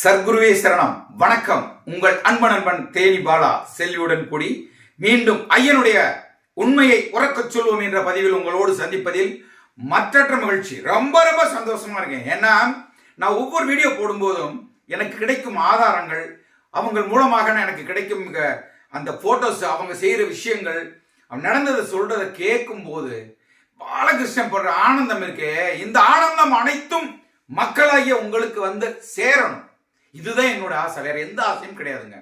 சர்க்குருவே சரணம். வணக்கம். உங்கள் அன்பன் அன்பன் தேனி பாலா செல்வியுடன் கூடி மீண்டும் ஐயனுடைய உண்மையை உறக்கச் சொல்வோம் என்ற பதிவில் உங்களோடு சந்திப்பதில் மற்றற்ற மகிழ்ச்சி. ரொம்ப ரொம்ப சந்தோஷமா இருக்கேன். ஏன்னா நான் ஒவ்வொரு வீடியோ போடும்போதும் எனக்கு கிடைக்கும் ஆதாரங்கள் அவங்க மூலமாக எனக்கு கிடைக்கும் அந்த போட்டோஸ் அவங்க செய்யற விஷயங்கள் அவன் நடந்ததை சொல்றதை கேட்கும் போது பாலகிருஷ்ணன் படுற ஆனந்தம் இருக்கே. இந்த ஆனந்தம் அனைத்தும் மக்களாகிய உங்களுக்கு வந்து சேரணும். இதுதான் என்னோட ஆசை. வேற எந்த ஆசையும் கிடையாதுங்க.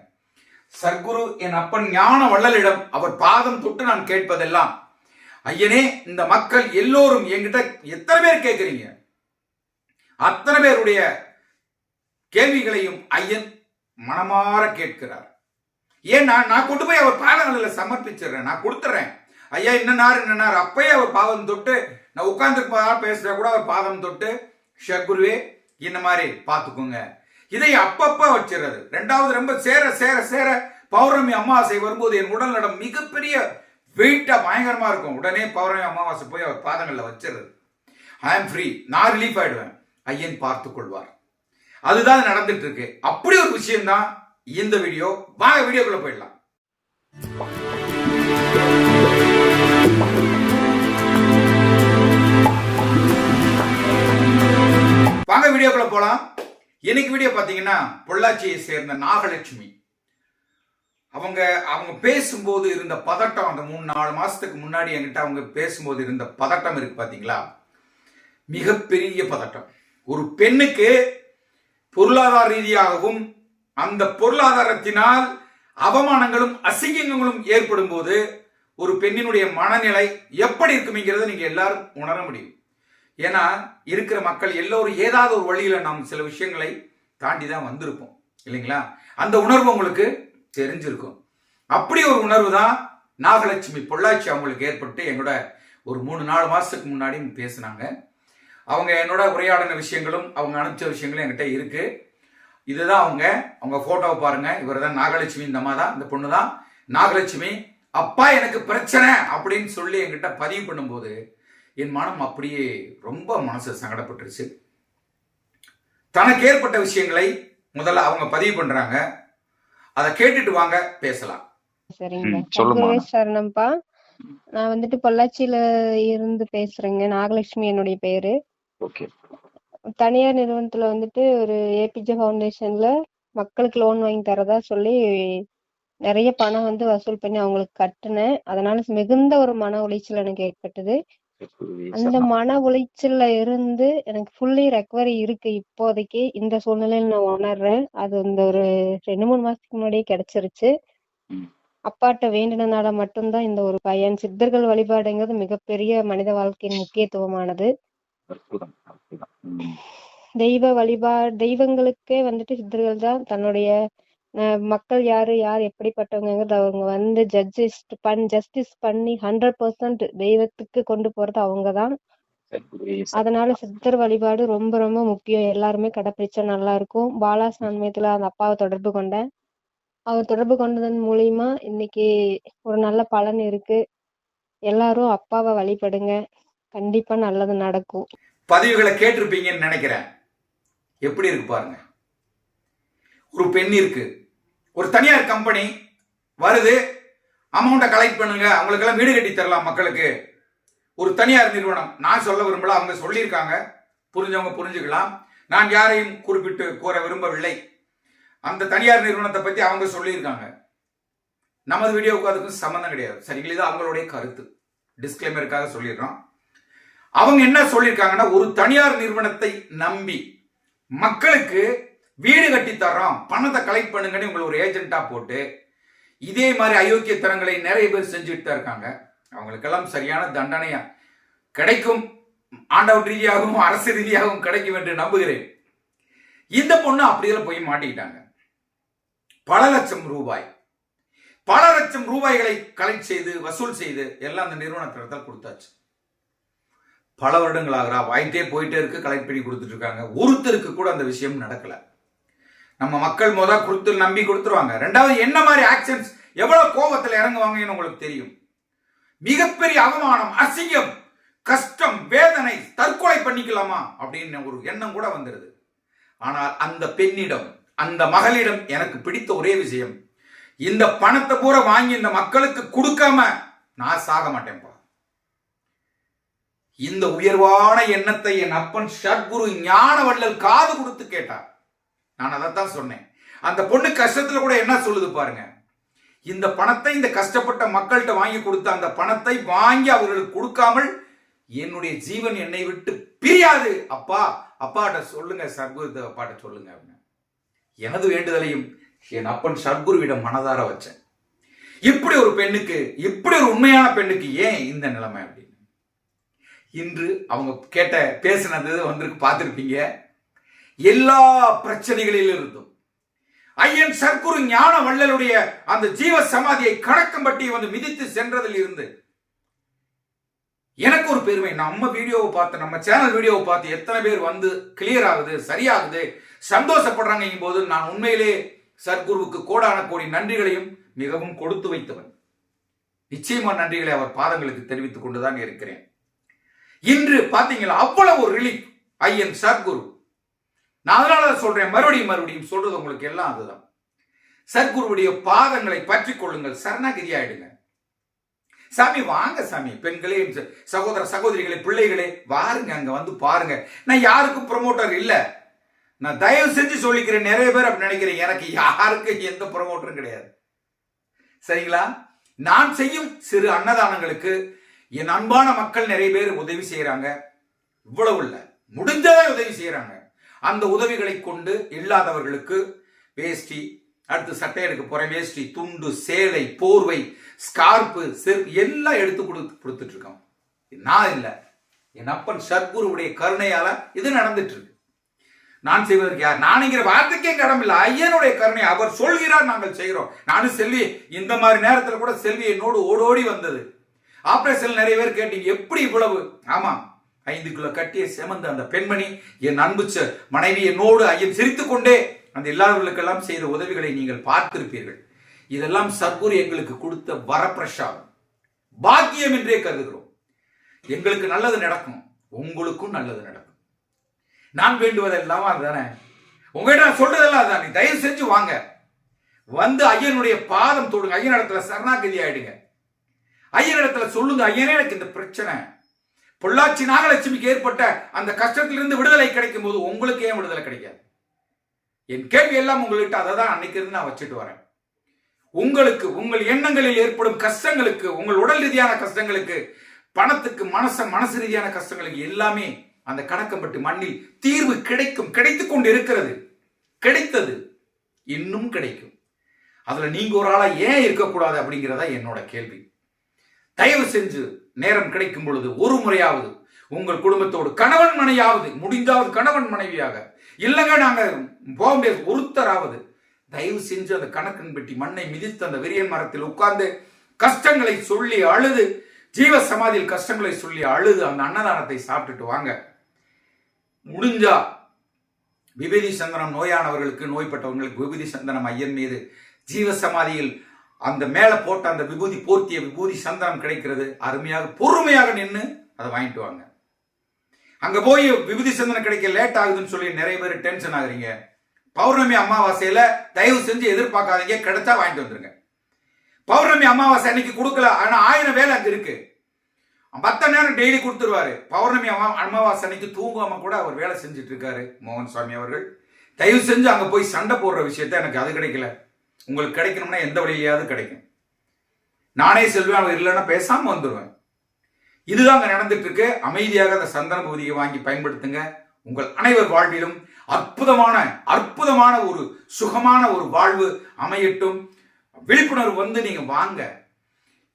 சர்க்குரு என் அப்பன் ஞான வள்ளலிடம் அவர் பாதம் தொட்டு நான் கேட்பதெல்லாம். ஐயனே இந்த மக்கள் எல்லோரும் என்கிட்ட எத்தனை பேர் கேட்குறீங்க? அத்தனை பேருடைய கேள்விகளையும் ஐயன் மனமாற கேட்கிறார். ஏன்னா நான் கொண்டு போய் அவர் பாதங்களில் சமர்ப்பிச்சிடுறேன். நான் கொடுத்துட்றேன் ஐயா என்னன்னாரு என்னன்னாரு அப்பயே அவர் பாதம் தொட்டு நான் உட்கார்ந்து பேசுற கூட அவர் பாதம் தொட்டு ஷக்குருவே இந்த மாதிரி பார்த்துக்கோங்க. இதை அப்பப்ப வச்சிடுறது. ரெண்டாவது ரொம்ப சேர சேர சேர பௌர்ணமி அமாவாசை வரும்போது என் உடல் நடம் மிகப்பெரிய வெயிட்டா பயங்கரமா இருக்கும். உடனே பௌர்ணமி அமாவாசை போய் அவர் பாதங்களில் வச்சிருது ஐ ஆம் ஃப்ரீ நான் ரிலீஃப் ஆயிடுவேன். ஐயன் பார்த்து கொள்வார். அதுதான் நடந்துட்டு இருக்கு. அப்படி ஒரு விஷயம் தான் இந்த வீடியோ. வாங்க வீடியோக்குள்ள போயிடலாம். வாங்க வீடியோக்குள்ள போலாம். இன்னைக்கு வீடியோ பார்த்தீங்கன்னா பொள்ளாச்சியை சேர்ந்த நாகலட்சுமி. அவங்க அவங்க பேசும்போது இருந்த பதட்டம் அந்த மூணு நாலு மாசத்துக்கு முன்னாடி என்கிட்ட அவங்க பேசும்போது இருந்த பதட்டம் இருக்கு பாத்தீங்களா மிகப்பெரிய பதட்டம். ஒரு பெண்ணுக்கு பொருளாதார ரீதியாகவும் அந்த பொருளாதாரத்தினால் அவமானங்களும் அசிங்கங்களும் ஏற்படும் போது ஒரு பெண்ணினுடைய மனநிலை எப்படி இருக்குங்கிறத நீங்க எல்லாரும் உணர முடியும். ஏன்னா இருக்கிற மக்கள் எல்லோரும் ஏதாவது ஒரு வழியில நாம் சில விஷயங்களை தாண்டி தான் வந்திருப்போம். இல்லைங்களா? அந்த உணர்வு உங்களுக்கு தெரிஞ்சிருக்கும். அப்படி ஒரு உணர்வு தான் நாகலட்சுமி பொள்ளாச்சி அவங்களுக்கு ஏற்பட்டு எங்களோட ஒரு மூணு நாலு மாசத்துக்கு முன்னாடி பேசினாங்க. அவங்க என்னோட உரையாடின விஷயங்களும் அவங்க அனுப்பிச்ச விஷயங்களும் என்கிட்ட இருக்கு. இதுதான் அவங்க அவங்க போட்டோவை பாருங்க. இவர் தான் நாகலட்சுமி இந்த அம்மா தான் இந்த பொண்ணு தான். நாகலட்சுமி அப்பா எனக்கு பிரச்சனை அப்படின்னு சொல்லி என்கிட்ட பதிவு பண்ணும்போது என் மனம் அப்படியே ரொம்ப மனசு சங்கடப்பட்டுருச்சு. தனக்கு ஏற்பட்ட விஷயங்களை முதல்ல அவங்க பதிவு பண்றாங்க. அதை கேட்டுட்டு வாங்க பேசலாம். சரிங்க சரணம்ப்பா. நான் வந்துட்டு பொள்ளாச்சியில இருந்து பேசுறேங்க. நாகலட்சுமி என்னுடைய பேரு. ஓகே. தனியார் நிறுவனத்துல வந்துட்டு ஒரு ஏபிஜே ஃபவுண்டேஷன்ல மக்களுக்கு லோன் வாங்கி தரதா சொல்லி நிறைய பணம் வந்து வசூல் பண்ணி அவங்களுக்கு கட்டுனேன். அதனால மிகுந்த ஒரு மன உளைச்சல் எனக்கு ஏற்பட்டது. அந்த மன உளைச்சல்ல இருந்து எனக்கு ஃபுல்லி ரெக்கவரி இருக்கு இப்போதைக்கு. இந்த சூழ்நிலையில நான் உணர்றேன். அது இந்த ஒரு ரெண்டு மூணு மாசத்துக்கு முன்னாடியே கிடைச்சிருச்சு. அப்பாட்ட வேண்டினனால மட்டும்தான் இந்த ஒரு பயன் சித்தர்கள் வழிபாடுங்கிறது மிகப்பெரிய மனித வாழ்க்கையின் முக்கியத்துவமானது. தெய்வ வழிபாடு தெய்வங்களுக்கே வந்துட்டு சித்தர்கள் தான் தன்னுடைய மக்கள் யாரு யார் எப்படிப்பட்டவங்கிறது அவங்க வந்து ஜட்ஜஸ் பண் ஜஸ்டிஸ் பண்ணி ஹண்ட்ரட் பர்சன்ட் தெய்வத்துக்கு கொண்டு போறது அவங்கதான். சத்குருவே அதனால சித்தர் வழிபாடு ரொம்ப ரொம்ப முக்கியம். எல்லாருமே கடைப்பிடிச்சா நல்லா இருக்கும். பாலா சான்மயத்துல அந்த அப்பாவை தொடர்பு கொண்டேன். அவர் தொடர்பு கொண்டதன் மூலியமா இன்னைக்கு ஒரு நல்ல பலன் இருக்கு. எல்லாரும் அப்பாவை வழிபடுங்க. கண்டிப்பா நல்லது நடக்கும். பதிவுகளை கேட்டிருப்பீங்கன்னு நினைக்கிறேன். எப்படி இருக்கு பாருங்க. ஒரு பெண் இருக்கு. ஒரு தனியார் கம்பெனி வருது அமௌண்ட்டை கலெக்ட் பண்ணுங்க அவங்களுக்கெல்லாம் வீடு கட்டி தரலாம் மக்களுக்கு. ஒரு தனியார் நிறுவனம் நான் சொல்ல விரும்பல அவங்க சொல்லியிருக்காங்க. புரிஞ்சவங்க புரிஞ்சுக்கலாம். நான் யாரையும் குறிப்பிட்டு கூற விரும்பவில்லை. அந்த தனியார் நிறுவனத்தை பத்தி அவங்க சொல்லியிருக்காங்க. நமது வீடியோவுக்கு அதுக்கும் சம்மந்தம் கிடையாது. சரிங்களா இது அவங்களுடைய கருத்து. டிஸ்கிளைமருக்காக சொல்லிடுறோம். அவங்க என்ன சொல்லியிருக்காங்கன்னா ஒரு தனியார் நிறுவனத்தை நம்பி மக்களுக்கு வீடு கட்டி தர்றோம். பணத்தை கலெக்ட் பண்ணுங்கன்னு உங்களை ஒரு ஏஜென்ட்டா போட்டு இதே மாதிரி அயோக்கிய தரங்களை நிறைய பேர் செஞ்சுட்டு தான் இருக்காங்க. அவங்களுக்கெல்லாம் சரியான தண்டனையா கிடைக்கும். ஆண்டவர் ரீதியாகவும் அரசு ரீதியாகவும் கிடைக்கும் என்று நம்புகிறேன். இந்த பொண்ணு அப்படியெல்லாம் போய் மாட்டிக்கிட்டாங்க. பல லட்சம் ரூபாய். பல லட்சம் ரூபாய்களை கலெக்ட் செய்து வசூல் செய்து எல்லாம் அந்த நிறுவனத்திடத்தில் கொடுத்தாச்சு. பல வருடங்கள் ஆகிறா போயிட்டே இருக்கு கலெக்ட் பண்ணி கொடுத்துட்டு இருக்காங்க. ஒருத்தருக்கு கூட அந்த விஷயம் நடக்கலை. நம்ம மக்கள் முத கொடுத்து நம்பி கொடுத்துருவாங்க. ரெண்டாவது என்ன மாதிரி ஆக்ஷன்ஸ் எவ்வளவு கோபத்தில் இறங்குவாங்கன்னு உங்களுக்கு தெரியும்? மிகப்பெரிய அவமானம் அசிங்கம் கஷ்டம் வேதனை தற்கொலை பண்ணிக்கலாமா? அப்படின்னு ஒரு எண்ணம் கூட வந்துருது. ஆனால் அந்த பெண்ணிடம் அந்த மகளிடம் எனக்கு பிடித்த ஒரே விஷயம் இந்த பணத்தை பூரா வாங்கி இந்த மக்களுக்கு கொடுக்காம நான் சாக மாட்டேன்ப்பா. இந்த உயர்வான எண்ணத்தை என் அப்பன் ஷட்குரு ஞான வள்ளல் காது கொடுத்து கேட்டார். நான் அதைத்தான் சொன்னேன். அந்த பொண்ணு கஷ்டத்துல கூட என்ன சொல்லுது பாருங்க. இந்த பணத்தை இந்த கஷ்டப்பட்ட மக்கள்கிட்ட வாங்கி கொடுத்த அந்த பணத்தை வாங்கி அவர்களுக்கு கொடுக்காமல் என்னுடைய ஜீவன் என்னை விட்டு பிரியாது. அப்பா அப்பாட்ட சொல்லுங்க சர்க்குரு அப்பாட்ட சொல்லுங்க அப்படின்னு. எனது வேண்டுதலையும் என் அப்பன் சர்க்குருவிடம் மனதார வச்சேன். இப்படி ஒரு பெண்ணுக்கு இப்படி ஒரு உண்மையான பெண்ணுக்கு ஏன் இந்த நிலைமை அப்படின்னு? இன்று அவங்க கேட்ட பேசினது வந்திருக்கு பார்த்துருப்பீங்க. எல்லா பிரச்சனைகளிலிருந்தும். ஐயன் சர்க்குரு ஞான வள்ளலுடைய அந்த ஜீவ சமாதியை கணக்கம்பட்டி வந்து மிதித்து சென்றதில் இருந்து எனக்கு ஒரு பெருமை. நம்ம வீடியோவை பார்த்து நம்ம சேனல் வீடியோவை பார்த்து எத்தனை பேர் வந்து கிளியர் ஆகுது சரியாகுது சந்தோஷப்படுறாங்க போது நான் உண்மையிலே சர்க்குருவுக்கு கோடான கோடி நன்றிகளையும் மிகவும் கொடுத்து வைத்தவன். நிச்சயமா நன்றிகளை அவர் பாதங்களுக்கு தெரிவித்துக் கொண்டுதான் இருக்கிறேன். இன்று பாத்தீங்களா அவ்வளவு ஒரு ரிலீஃப் ஐயன் சர்க்குரு. நான் அதனால தான் சொல்றேன். மறுபடியும் மறுபடியும் சொல்றது உங்களுக்கு எல்லாம் அதுதான். சத்குருவுடைய பாதங்களை பற்றி கொள்ளுங்கள். சரணாகிதி ஆயிடுங்க சாமி வாங்க சாமி. பெண்களே சகோதர சகோதரிகளே பிள்ளைகளே வாருங்க அங்க வந்து பாருங்க. நான் யாருக்கும் ப்ரமோட்டர் இல்ல. நான் தயவு செஞ்சு சொல்லிக்கிறேன். நிறைய பேர் அப்படி நினைக்கிறேன். எனக்கு யாருக்கும் எந்த ப்ரமோட்டரும் கிடையாது. சரிங்களா? நான் செய்யும் சிறு அன்னதானங்களுக்கு என் அன்பான மக்கள் நிறைய பேர் உதவி செய்யறாங்க இவ்வளவு இல்லை. முடிஞ்சதை உதவி செய்யறாங்க அந்த உதவிகளை கொண்டு இல்லாதவர்களுக்கு வேஷ்டி அடுத்து சட்டை எடுக்க போறேன் வேஷ்டி துண்டு சேலை போர்வை ஸ்கார்ப்பு செருப்பு எல்லாம் எடுத்து கொடுத்து கொடுத்துட்டு இருக்கோம் நான் இல்லை. என் அப்பன் சர்க்குருவுடைய கருணையால இது நடந்துட்டு இருக்கு நான் செய்வதற்கு யார்? நானுங்கிற வார்த்தைக்கே கடமில்லை ஐயனுடைய கருணை அவர் சொல்கிறார் நாங்கள் செய்கிறோம். நானும் செல்வி இந்த மாதிரி நேரத்தில் கூட செல்வி என்னோடு ஓடோடி வந்தது. ஆப்ரேஷன் நிறைய பேர் கேட்டீங்க எப்படி இவ்வளவு? ஆமா ஐந்து கிலோ கட்டிய செமந்த அந்த பெண்மணி என் அன்பு மனைவி என்னோடு ஐயன் சிரித்து கொண்டே அந்த இல்லாதவர்களுக்கெல்லாம் செய்த உதவிகளை நீங்கள் பார்த்திருப்பீர்கள். இதெல்லாம் சர்க்குரு எங்களுக்கு கொடுத்த வரப்பிரசாதம். பாக்கியம் என்றே கருதுகிறோம். எங்களுக்கு நல்லது நடக்கும் உங்களுக்கும் நல்லது நடக்கும். நான் வேண்டுவதெல்லாம் அதுதானே. உங்ககிட்ட நான் சொல்றதெல்லாம் அதான் நீ தயவு செஞ்சு வாங்க. வந்து ஐயனுடைய பாதம் தொடுங்க. ஐயன் இடத்துல சரணாகதி ஆயிடுங்க. ஐயன் இடத்துல சொல்லுங்க. ஐயனே எனக்கு இந்த பிரச்சனை. பொள்ளாச்சி நாகலட்சுமிக்கு ஏற்பட்ட அந்த கஷ்டத்திலிருந்து விடுதலை கிடைக்கும் போது உங்களுக்கு ஏன் விடுதலை கிடைக்காது? என் கேள்வி எல்லாம் உங்கள்கிட்ட அதை தான் அன்னைக்கு இருந்து நான் வச்சுட்டு வரேன். உங்களுக்கு உங்கள் எண்ணங்களில் ஏற்படும் கஷ்டங்களுக்கு உங்கள் உடல் ரீதியான கஷ்டங்களுக்கு பணத்துக்கு மனச மனசு ரீதியான கஷ்டங்களுக்கு எல்லாமே அந்த கணக்கம்பட்டு மண்ணில் தீர்வு கிடைக்கும் கிடைத்து கொண்டு இருக்கிறது கிடைத்தது. இன்னும் கிடைக்கும். அதுல நீங்க ஒரு ஆளா ஏன் இருக்கக்கூடாது அப்படிங்கிறதா என்னோட கேள்வி. தயவு செஞ்சு நேரம் கிடைக்கும் பொழுது ஒரு முறையாவது உங்கள் குடும்பத்தோடு கணவன் மனைவியாவது முடிந்தாவது கணவன் மனைவியாக. இல்லைங்க நாங்கள் போக முடியாது. ஒருத்தராவது தயவு செஞ்சு அந்த கணக்கன் பெட்டி மண்ணை மிதித்து அந்த விரியன் மரத்தில் உட்கார்ந்து கஷ்டங்களை சொல்லி அழுது ஜீவ சமாதியில் கஷ்டங்களை சொல்லி அழுது அந்த அன்னதானத்தை சாப்பிட்டுட்டு வாங்க. முடிஞ்சா விபதி சந்தனம் நோயானவர்களுக்கு நோய்பட்டவங்களுக்கு விபதி சந்தனம் ஐயன் மீது ஜீவ சமாதியில் அந்த மேலே போட்ட அந்த விபூதி போர்த்திய விபூதி சந்தனம் கிடைக்கிறது. அருமையாக பொறுமையாக நின்று அதை வாங்கிட்டு வாங்க. அங்க போய் விபூதி சந்தனம் கிடைக்க லேட் ஆகுதுன்னு சொல்லி நிறைய பேர் டென்ஷன் ஆகுறீங்க. பௌர்ணமி அமாவாசையில தயவு செஞ்சு எதிர்பார்க்காதீங்க கிடைச்சா வாங்கிட்டு வந்துருங்க. பௌர்ணமி அமாவாசை அன்னைக்கு கொடுக்கல ஆனா ஆயிரம் வேலை அங்க இருக்கு. மத்த நேரம் டெய்லி கொடுத்துருவாரு. பௌர்ணமி அமா அமாவாசை அன்னைக்கு தூங்காம கூட அவர் வேலை செஞ்சுட்டு இருக்காரு மோகன் சுவாமி அவர்கள். தயவு செஞ்சு அங்க போய் சண்டை போடுற விஷயத்த எனக்கு அது கிடைக்கல. உங்களுக்கு கிடைக்கணும்னா எந்த வழியிலையாவது கிடைக்கும். நானே செல்வேன் இல்லைன்னா பேசாமல் வந்துடுவேன் இதுதான் அங்கே நடந்துட்டு இருக்கு அமைதியாக அந்த சந்தன பகுதியை வாங்கி பயன்படுத்துங்க. உங்கள் அனைவர் வாழ்விலும் அற்புதமான அற்புதமான ஒரு சுகமான ஒரு வாழ்வு அமையட்டும். விழிப்புணர்வு வந்து நீங்க வாங்க.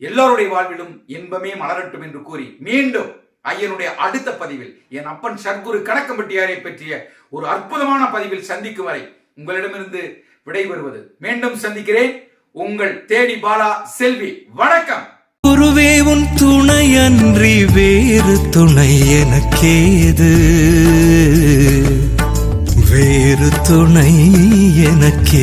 எல்லோருடைய வாழ்விலும் இன்பமே மலரட்டும் என்று கூறி மீண்டும் ஐயனுடைய அடுத்த பதிவில் என் அப்பன் சர்க்குரு கணக்கம்பட்டியாரை பற்றிய ஒரு அற்புதமான பதிவில் சந்திக்கும் வரை உங்களிடமிருந்து விடைபெறுவது. மீண்டும் சந்திக்கிறேன். உங்கள் தேடி பாலா செல்வி. வணக்கம். குருவே உன் துணையன்றி வேறு துணை எனக்கேது? வேறு துணை எனக்கேது?